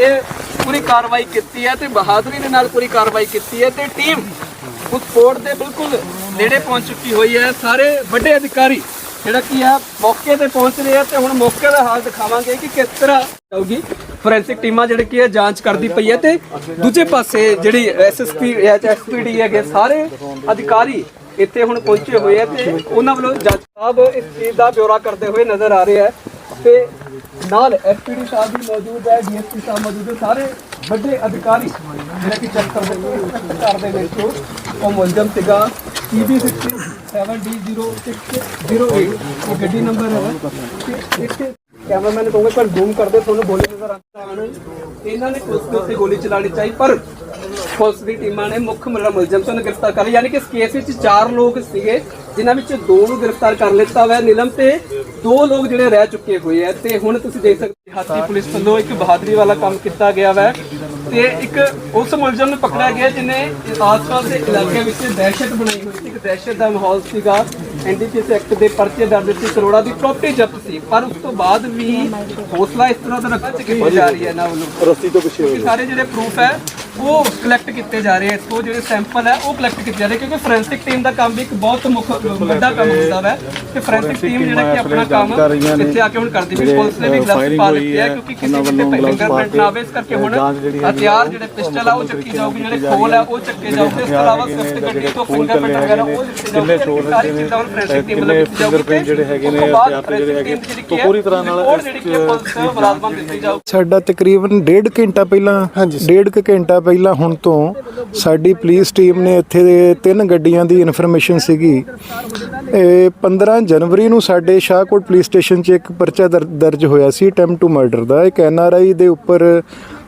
ਇਹ ਪੂਰੀ ਕਾਰਵਾਈ ਕੀਤੀ ਹੈ ਤੇ ਬਹਾਦਰੀ ਦੇ ਨਾਲ ਪੂਰੀ ਕਾਰਵਾਈ ਕੀਤੀ ਹੈ ਤੇ ਟੀਮ ਉਸ ਸਪੋਰਟ ਦੇ ਬਿਲਕੁਲ ਨੇੜੇ ਪਹੁੰਚ ਚੁੱਕੀ ਹੋਈ ਹੈ। ਸਾਰੇ ਵੱਡੇ ਅਧਿਕਾਰੀ ਜਿਹੜਾ ਕੀ ਆ ਮੌਕੇ ਤੇ ਪਹੁੰਚ ਰਹੇ ਆ ਤੇ ਹੁਣ ਮੌਕੇ ਦਾ ਹਾਲ ਦਿਖਾਵਾਂਗੇ ਕਿ ਕਿਸ ਤਰ੍ਹਾਂ ਹੋਊਗੀ ਫੋਰੈਂਸਿਕ ਟੀਮਾਂ ਜਿਹੜੀ ਕੀ ਹੈ ਜਾਂਚ ਕਰਦੀ ਪਈ ਹੈ ਤੇ ਦੂਜੇ ਪਾਸੇ ਜਿਹੜੀ ਐਸਐਸਪੀ ਐਚਐਸਪੀਡੀ ਹੈਗੇ ਸਾਰੇ ਅਧਿਕਾਰੀ ਇੱਥੇ ਹੁਣ ਪਹੁੰਚੇ ਹੋਏ ਆ ਤੇ ਉਹਨਾਂ ਵੱਲੋਂ ਜੱਜ ਸਾਹਿਬ ਇਸ ਚੀਜ਼ ਦਾ ਬਿਊਰਾ ਕਰਦੇ ਹੋਏ ਨਜ਼ਰ ਆ ਰਹੇ ਆ ਤੇ ਨਾਲ ਐਸਪੀਡੀ ਸਾਹਿਬ ਵੀ ਮੌਜੂਦ ਹੈ ਡੀਐਸਪੀ ਸਾਹਿਬ ਮੌਜੂਦ ਹੈ। ਸਾਰੇ ਵੱਡੇ ਅਧਿਕਾਰੀ ਜਿਹੜੇ ਕਿ ਚੈੱਕ ਕਰਦੇ ਘਰ ਦੇ ਵਿੱਚ ਉਹ ਮੁਲਜ਼ਮ ਸੀਗਾ। TB 7D0608 ਉਹ ਗੱਡੀ ਨੰਬਰ ਹੈ। ਤੇ ਇੱਥੇ ਕੈਮਰਾਮੈਨ ਨੂੰ ਕਹੂੰਗਾ ਪਰ ਜ਼ੂਮ ਕਰਦੇ, ਤੁਹਾਨੂੰ ਗੋਲੀ ਨਜ਼ਰ ਆਉਣ ਇਹਨਾਂ ਨੇ ਪੁਲਿਸ ਦੇ ਉੱਤੇ ਗੋਲੀ ਚਲਾਣੀ ਚਾਹੀ, ਪਰ ਪੁਲਿਸ ਦੀ ਟੀਮਾਂ ਨੇ ਮੁੱਖ ਮੁਲਜ਼ਮ ਤੋਂ ਗ੍ਰਿਫਤਾਰ ਕਰ ਯਾਨੀ ਕਿ ਇਸ ਕੇਸ ਵਿੱਚ ਚਾਰ ਲੋਕ ਸੀਗੇ। ਜਿਨ੍ਹਾਂ ਵਿੱਚ ਦੋ ਨੂੰ ਗ੍ਰਿਫਤਾਰ ਕਰ ਲਿੱਤਾ ਹੋਇਆ ਨਿਲਮ ਤੇ ਦੋ ਲੋਕ ਜਿਹੜੇ ਰਹਿ ਚੁੱਕੇ ਹੋਏ ਆ ਤੇ ਹੁਣ ਤੁਸੀਂ ਦੇਖ ਸਕਦੇ ਹੋ ਹਾਤੀ ਪੁਲਿਸ ਵੱਲੋਂ ਇੱਕ ਬਹਾਦਰੀ ਵਾਲਾ ਕੰਮ ਕੀਤਾ ਗਿਆ ਵਾ ਤੇ ਇੱਕ ਉਸ ਮੁਲਜ਼ਮ ਨੂੰ ਪਕੜਿਆ ਗਿਆ ਜਿਨੇ ਆਸ-ਪਾਸ ਦੇ ਇਲਾਕੇ ਵਿੱਚ ਦਹਿਸ਼ਤ ਬਣਾਈ ਹੋਈ ਸੀ। ਇੱਕ ਦਹਿਸ਼ਤ ਦਾ ਮਾਹੌਲ ਸੀਗਾ। ਐਨਡੀਪੀਐਸ ਐਕਟ ਦੇ ਪਰਚੇ ਦਰਜ ਸੀ ਕਰੋੜਾਂ ਦੀ ਪ੍ਰਾਪਰਟੀ ਜ਼ਬਤ ਸੀ। ਪਰ ਉਸ ਤੋਂ ਬਾਅਦ ਵੀ ਹੌਸਲਾ ਇਸ ਤਰ੍ਹਾਂ ਦਾ ਰੱਖਿਆ ਜਾ ਰਹੀ ਹੈ ਨਾ ਵੱਲੋਂ ਰਸਤੀ ਤੋਂ ਪਿੱਛੇ ਸਾਰੇ ਜਿਹੜੇ ਪ੍ਰੂਫ ਹੈ ਉਹ ਕਲੈਕਟ ਕੀਤੇ ਜਾ ਰਹੇ ਆ ਇੱਥੋਂ ਜਿਹੜੇ ਸੈਂਪਲ ਹੈ ਉਹ ਕਲੈਕਟ ਕੀਤੇ ਜਾ ਰਹੇ ਕਿਉਂਕਿ ਫੋਰੈਂਸਿਕ ਟੀਮ ਦਾ ਕੰਮ ਵੀ ਇੱਕ ਬਹੁਤ ਮੁੱਖ ਵੱਡਾ ਕੰਮ ਹੁੰਦਾ ਹੈ ਤੇ ਫੋਰੈਂਸਿਕ ਟੀਮ ਜਿਹੜਾ ਕਿ ਆਪਣਾ ਕੰਮ ਇੱਥੇ ਆ ਕੇ ਹੁਣ ਕਰਦੀ ਵੀ ਪੁਲਿਸ ਨੇ ਵੀ ਗਲਵਸ ਪਾ ਦਿੱਤੇ ਆ ਕਿਉਂਕਿ ਕਿਸੇ ਕਿਤੇ ਫਿੰਗਰਪ੍ਰਿੰਟ ਨਾ ਆਵੇ ਇਸ ਕਰਕੇ ਹੁਣ ਹਥਿਆਰ ਜਿਹੜੇ ਪਿਸਟਲ ਆ ਉਹ ਚੱਕੀ ਜਾਊਗੀ ਜਿਹੜੇ ਖੋਲ ਆ ਉਹ ਚੱਕੇ ਜਾਊਗੇ ਇਸ ਤੋਂ ਇਲਾਵਾ ਸਵਿਫਟ ਗੱਡੀ ਤੋਂ ਫਿੰਗਰਪ੍ਰਿੰਟ ਵਗੈਰਾ ਉਹ ਦਿੱਤੇ ਜਾਊਗੇ ਸਾਰੀ ਚੀਜ਼ਾਂ ਹੁਣ ਫੋਰੈਂਸਿਕ ਟੀਮ ਵੱਲੋਂ ਕੀਤੀ ਜਾਊਗੀ ਜਿਹੜੇ ਹੈਗੇ ਨੇ, ਹਥਿਆਰ ਤੇ ਜਿਹੜੇ ਹੈਗੇ, ਤੋਂ ਪੂਰੀ ਤਰ੍ਹਾਂ ਨਾਲ ਹੋਰ ਜਿਹੜੀ ਕਿ ਪੁਲਿਸ ਮੁਲਾਜ਼ਮਾਂ ਨੂੰ ਦਿੱਤੀ ਜਾਊਗੀ। ਸਾਡਾ ਤਕਰੀਬਨ ਡੇਢ ਘੰਟਾ ਪਹਿਲਾਂ ਡੇਢ ਘੰਟਾ ਪਹਿਲਾਂ ਹੁਣ ਤੋਂ ਸਾਡੀ ਪੁਲਿਸ ਟੀਮ ਨੇ ਇੱਥੇ ਦੇ ਤਿੰਨ ਗੱਡੀਆਂ ਦੀ ਇਨਫੋਰਮੇਸ਼ਨ ਸੀਗੀ। ਇਹ 15 ਜਨਵਰੀ ਨੂੰ ਸਾਡੇ ਸ਼ਾਹਕੋਟ ਪੁਲਿਸ ਸਟੇਸ਼ਨ 'ਚ ਇੱਕ ਪਰਚਾ ਦਰ- ਦਰਜ ਹੋਇਆ ਸੀ, ਅਟੈਂਪਟ ਟੂ ਮਰਡਰ ਦਾ। ਇੱਕ ਐਨਆਰਆਈ ਦੇ ਉੱਪਰ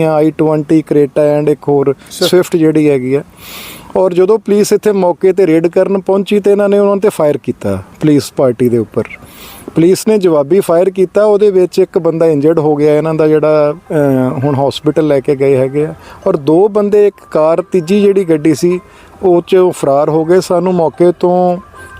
I20 ਕ੍ਰੇਟਾ ਐਂਡ ਇੱਕ ਹੋਰ ਸਵਿਫਟ ਜਿਹੜੀ ਹੈਗੀ ਆ। ਔਰ ਜਦੋਂ ਪੁਲਿਸ ਇੱਥੇ ਮੌਕੇ ਤੇ ਰੇਡ ਕਰਨ ਪਹੁੰਚੀ ਤੇ ਇਹਨਾਂ ਨੇ ਉਹਨਾਂ ਤੇ ਫਾਇਰ ਕੀਤਾ ਪੁਲਿਸ ਪਾਰਟੀ ਦੇ ਉੱਪਰ। ਪੁਲਿਸ ਨੇ ਜਵਾਬੀ ਫਾਇਰ ਕੀਤਾ, ਉਹਦੇ ਵਿੱਚ ਇੱਕ ਬੰਦਾ ਇੰਜਰਡ ਹੋ ਗਿਆ, ਇਹਨਾਂ ਦਾ ਜਿਹੜਾ ਹੁਣ ਹਸਪੀਟਲ ਲੈ ਕੇ ਗਏ ਹੈਗੇ ਆ। ਔਰ ਦੋ ਬੰਦੇ, ਇੱਕ ਕਾਰ, ਤੀਜੀ ਜਿਹੜੀ ਗੱਡੀ ਸੀ, ਉਹ ਚ ਫਰਾਰ ਹੋ ਗਏ। ਸਾਨੂੰ ਮੌਕੇ ਤੋਂ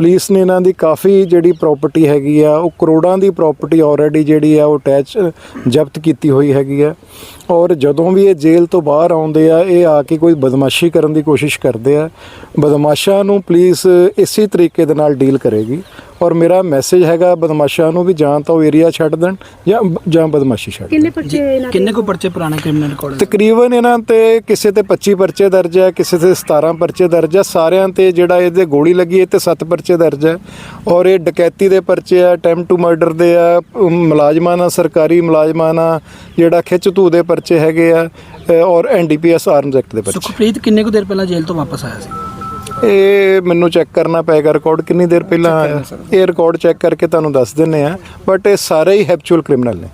ਪੁਲਿਸ ਨੇ ਇਹਨਾਂ ਦੀ ਕਾਫੀ ਜਿਹੜੀ ਪ੍ਰਾਪਰਟੀ ਹੈਗੀ ਆ, ਉਹ ਕਰੋੜਾਂ ਦੀ ਪ੍ਰਾਪਰਟੀ ਆਲਰੇਡੀ ਜਿਹੜੀ ਆ, ਉਹ ਅਟੈਚ ਜ਼ਬਤ ਕੀਤੀ ਹੋਈ ਹੈਗੀ ਆ। ਔਰ ਜਦੋਂ ਵੀ ਇਹ ਜੇਲ੍ਹ ਤੋਂ ਬਾਹਰ ਆਉਂਦੇ ਆ ਇਹ ਆ ਕੇ ਕੋਈ ਬਦਮਾਸ਼ੀ ਕਰਨ ਦੀ ਕੋਸ਼ਿਸ਼ ਕਰਦੇ ਆ। ਬਦਮਾਸ਼ਾਂ ਨੂੰ ਪੁਲਿਸ ਇਸੇ ਤਰੀਕੇ ਦੇ ਨਾਲ ਡੀਲ ਕਰੇਗੀ। ਔਰ ਮੇਰਾ ਮੈਸੇਜ ਹੈਗਾ ਬਦਮਾਸ਼ਾਂ ਨੂੰ ਵੀ ਜਾਂ ਤਾਂ ਉਹ ਏਰੀਆ ਛੱਡ ਦੇਣ ਜਾਂ ਜਾਂ ਬਦਮਾਸ਼ੀ ਛੱਡ ਦੇਣ। ਕਿੰਨੇ ਪਰਚੇ ਇਹਨਾਂ ਕਿੰਨੇ ਕੋ ਪਰਚੇ ਪੁਰਾਣੇ ਕ੍ਰਿਮੀਨਲ ਰਿਕਾਰਡ ਤਕਰੀਬਨ ਇਹਨਾਂ ਤੇ ਕਿਸੇ ਤੇ 25 ਪਰਚੇ ਦਰਜ ਹੈ ਕਿਸੇ ਤੇ 17 ਪਰਚੇ ਦਰਜ ਹੈ ਸਾਰਿਆਂ ਤੇ ਜਿਹੜਾ ਇਹਦੇ ਗੋਲੀ ਲੱਗੀ ਇਹ ਤੇ 7 ਪਰਚੇ ਦਰਜ ਹੈ ਔਰ ਇਹ ਡਕੈਤੀ ਦੇ ਪਰਚੇ ਆ ਅਟੈਂਪਟ ਟੂ ਮਰਡਰ ਦੇ ਆ ਮੁਲਾਜ਼ਮਾਂ ਨਾਲ ਸਰਕਾਰੀ ਮੁਲਾਜ਼ਮਾਂ ਨਾਲ ਜਿਹੜਾ ਖਿੱਚ ਧੂ ਦੇ ਪਰਚੇ ਹੈਗੇ ਆ ਔਰ ਐਨਡੀਪੀਐਸ ਆਰਮਸ ਐਕਟ ਦੇ ਪਰਚੇ। ਸੁਖਪ੍ਰੀਤ ਕਿੰਨੇ ਕੁ ਦੇਰ ਪਹਿਲਾਂ ਜੇਲ੍ਹ ਤੋਂ ਵਾਪਸ ਆਇਆ ਸੀ? ਇਹ ਮੈਨੂੰ ਚੈੱਕ ਕਰਨਾ ਪਏਗਾ ਰਿਕਾਰਡ ਕਿੰਨੀ ਦੇਰ ਪਹਿਲਾਂ ਆਇਆ। ਇਹ ਰਿਕਾਰਡ ਚੈੱਕ ਕਰਕੇ ਤੁਹਾਨੂੰ ਦੱਸ ਦਿੰਨੇ ਆ ਬਟ ਇਹ ਸਾਰੇ ਹੀ ਹੈਪਚੁਅਲ ਕ੍ਰਿਮੀਨਲ ਨੇ।